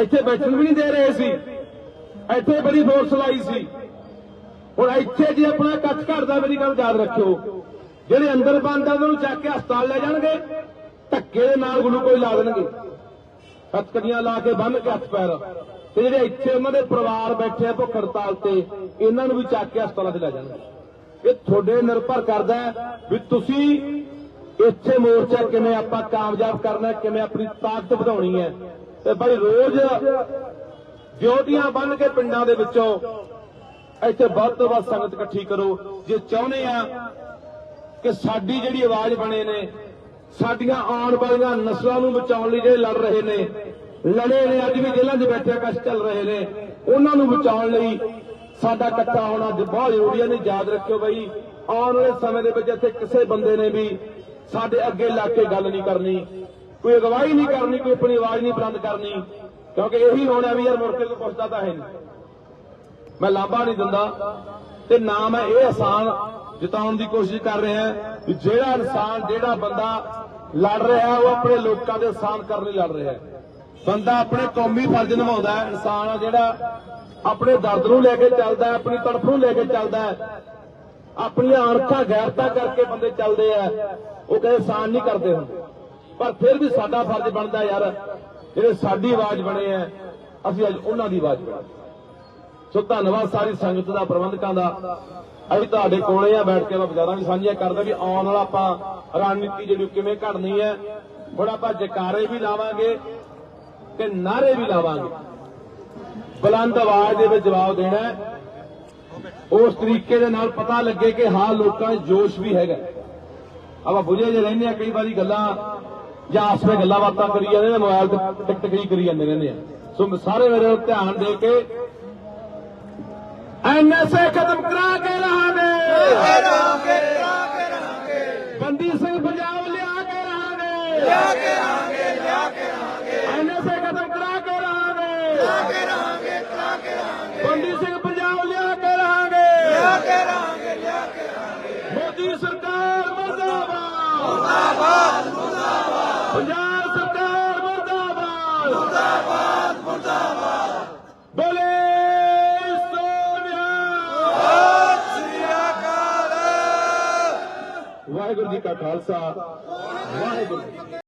ਇੱਥੇ ਬੈਠਣ ਵੀ ਨਹੀਂ ਦੇ ਰਹੇ ਸੀ। ਇੱਥੇ ਬੜੀ ਫੋਰਸ ਲਾਈ ਸੀ। ਹੁਣ ਇੱਥੇ ਜੇ ਆਪਣਾ ਇਕੱਠ ਘੜਦਾ, ਮੇਰੀ ਗੱਲ ਯਾਦ ਰੱਖਿਓ। ਜਿਹੜੇ ਅੰਦਰ ਬੰਦ ਆ, ਉਹਨਾਂ ਨੂੰ ਚੱਕ ਕੇ ਹਸਪਤਾਲ ਲੈ ਜਾਣਗੇ। ਧੱਕੇ ਦੇ ਨਾਲ ਗਲੂਕੋਜ਼ ਲਾ ਦੇਣਗੇ। ਹੱਥਕੜੀਆਂ ਲਾ ਕੇ ਬੰਨ ਕੇ ਹੱਥ ਪੈਰ। ਤੇ ਜਿਹੜੇ ਇੱਥੇ ਉਹਨਾਂ ਦੇ ਪਰਿਵਾਰ ਬੈਠੇ ਆ ਭੁੱਖ ਹੜਤਾਲ ਤੇ, ਇਹਨਾਂ ਨੂੰ ਵੀ ਚੱਕ ਕੇ ਹਸਪਤਾਲਾਂ 'ਚ ਲੈ ਜਾਣਗੇ। ਇਹ ਤੁਹਾਡੇ ਨਿਰਭਰ ਕਰਦਾ ਵੀ ਤੁਸੀਂ ਇੱਥੇ ਮੋਰਚਾ ਕਿਵੇਂ ਆਪਾਂ ਕਾਮਯਾਬ ਕਰਨਾ ਕਿਵੇਂ ਆਪਣੀ ਤਾਕਤ ਵਧਾਉਣੀ ਹੈ। ਤੇ ਭਾਈ ਰੋਜ਼ ਡਿਊਟੀਆਂ ਬੰਨ ਕੇ ਪਿੰਡਾਂ ਦੇ ਵਿੱਚੋਂ ਇੱਥੇ ਵੱਧ ਤੋਂ ਵੱਧ ਸੰਗਤ ਇਕੱਠੀ ਕਰੋ। ਜੇ ਚਾਹੁੰਦੇ ਆ ਕਿ ਸਾਡੀ ਜਿਹੜੀ ਆਵਾਜ਼ ਬਣੇ ਨੇ, ਸਾਡੀਆਂ ਆਉਣ ਵਾਲੀਆਂ ਨਸਲਾਂ ਨੂੰ ਬਚਾਉਣ ਲਈ ਜਿਹੜੇ ਲੜ ਰਹੇ ਨੇ, ਲੜੇ ਨੇ, ਅੱਜ ਵੀ ਜੇਲ੍ਹਾਂ 'ਚ ਬੈਠੇ ਕਸ਼ਟ ਚੱਲ ਰਹੇ ਨੇ, ਉਹਨਾਂ ਨੂੰ ਬਚਾਉਣ ਲਈ ਸਾਡਾ ਇਕੱਠਾ ਹੋਣਾ ਬਹੁਤ ਜ਼ਰੂਰੀ ਹੈ ਨਹੀਂ ਯਾਦ ਰੱਖਿਓ ਬਈ। ਆਉਣ ਵਾਲੇ ਸਮੇਂ ਦੇ ਵਿੱਚ ਇੱਥੇ ਕਿਸੇ ਬੰਦੇ ਨੇ ਵੀ ਸਾਡੇ ਅੱਗੇ ਲੱਗ ਕੇ ਗੱਲ ਨਹੀਂ ਕਰਨੀ। ਕੋਈ ਅਗਵਾਈ ਨਹੀਂ ਕਰਨੀ, ਕੋਈ ਆਪਣੀ ਆਵਾਜ਼ ਨਹੀਂ ਬੁਲੰਦ ਕਰਨੀ। ਕਿਉਂਕਿ ਇਹੀ ਹੋਣਾ ਵੀ ਯਾਰ ਮੁੜ ਕੇ ਕੋਈ ਪੁੱਛਦਾ ਤਾਂ ਹੈ ਨਹੀਂ। ਮੈਂ ਲਾਭਾ ਨਹੀਂ ਦਿੰਦਾ। ਤੇ ਨਾ ਮੈਂ ਇਹ ਆਸਾਨ ਜਿਤਾਉਣ ਦੀ ਕੋਸ਼ਿਸ਼ ਕਰ ਰਿਹਾ ਕਿ ਜਿਹੜਾ ਇਨਸਾਨ, ਜਿਹੜਾ ਬੰਦਾ ਲੜ ਰਿਹਾ ਉਹ ਆਪਣੇ ਲੋਕਾਂ ਦੇ ਆਸਾਨ ਕਰਨ ਲਈ ਲੜ ਰਿਹਾ ਬੰਦਾ ਆਪਣੇ ਕੌਮੀ ਫਰਜ਼ ਨਿਭਾਉਂਦਾ ਹੈ। ਇਨਸਾਨ ਆ ਜਿਹੜਾ ਆਪਣੇ ਦਰਦ ਨੂੰ ਲੈ ਕੇ ਚੱਲਦਾ ਹੈ, ਆਪਣੀ ਤੜਫ ਨੂੰ ਲੈ ਕੇ ਚੱਲਦਾ ਹੈ। ਆਪਣੀਆਂ ਅਣਖਾਂ ਗੈਰਤਾ ਕਰਕੇ ਬੰਦੇ ਚੱਲਦੇ ਆ। ਉਹ ਕਦੇ ਆਸਾਨ ਨਹੀਂ ਕਰਦੇ ਹੁੰਦੇ ਪਰ ਫਿਰ ਵੀ ਸਾਡਾ ਫਰਜ਼ ਬਣਦਾ ਯਾਰ, ਜਿਹੜੇ ਸਾਡੀ ਆਵਾਜ਼ ਬਣੇ ਆ, ਅਸੀਂ ਅੱਜ ਉਹਨਾਂ ਦੀ ਆਵਾਜ਼ ਬਣਾਈਏ ਸੋ ਧੰਨਵਾਦ ਸਾਰੀ ਸੰਗਤ ਦਾ, ਪ੍ਰਬੰਧਕਾਂ ਦਾ। ਅਸੀਂ ਤੁਹਾਡੇ ਕੋਲੇ ਆ, ਬੈਠ ਕੇ ਮੈਂ ਵਿਚਾਰਾਂ ਵੀ ਸਾਂਝੀਆਂ ਕਰਦਾ ਵੀ ਆਉਣ ਵਾਲਾ ਆਪਾਂ ਰਣਨੀਤੀ ਜਿਹੜੀ ਕਿਵੇਂ ਘੜਨੀ ਹੈ। ਹੁਣ ਆਪਾਂ ਜਕਾਰੇ ਵੀ ਲਾਵਾਂਗੇ ਤੇ ਨਾਰੇ ਵੀ ਲਾਵਾਂਗੇ। ਬੁਲੰਦ ਆਵਾਜ਼ ਦੇ ਵਿੱਚ ਜਵਾਬ ਦੇਣਾ ਹੈ। ਉਸ ਤਰੀਕੇ ਦੇ ਨਾਲ ਪਤਾ ਲੱਗੇ ਕਿ ਹਾਂ ਲੋਕਾਂ 'ਚ ਜੋਸ਼ ਵੀ ਹੈਗਾ। ਆਪਾਂ ਬੁਝੇ ਜੇ ਰਹਿੰਦੇ ਆ ਕਈ ਵਾਰੀ ਗੱਲਾਂ ਜਾਂ ਆਪਸ ਵਿੱਚ ਗੱਲਾਂ ਬਾਤਾਂ ਕਰੀ ਜਾਂਦੇ ਨੇ ਮੋਬਾਈਲ ਤੇ ਟਿਕ ਟਿਕ ਕਰੀ ਜਾਂਦੇ ਰਹਿੰਦੇ ਆ ਸੋ ਸਾਰੇ ਮੇਰੇ ਧਿਆਨ ਦੇ ਕੇ ਐਨਐਸਏ ਖਤਮ ਕਰਾ ਕੇ ਰਹਾਂਗੇ। ਬੰਦੀ ਸਿੰਘ ਪੰਜਾਬ ਲਿਆ ਕੇ ਰਹਾਂਗੇ। ਲਿਆ ਕੇ ਮੁਰਦਾਬਾਦ ਮੁਰਦਾਬਾਦ ਪੰਜਾਬ ਸਰਕਾਰ ਮਰਦਾਬਾਦ। ਮੁਰਦਾਬਾਦ ਮੁਰਦਾਬਾਦ। ਬੋਲੇ ਵਾਹਿਗੁਰੂ ਜੀ ਕਾ ਖਾਲਸਾ। ਵਾਹਿਗੁਰੂ।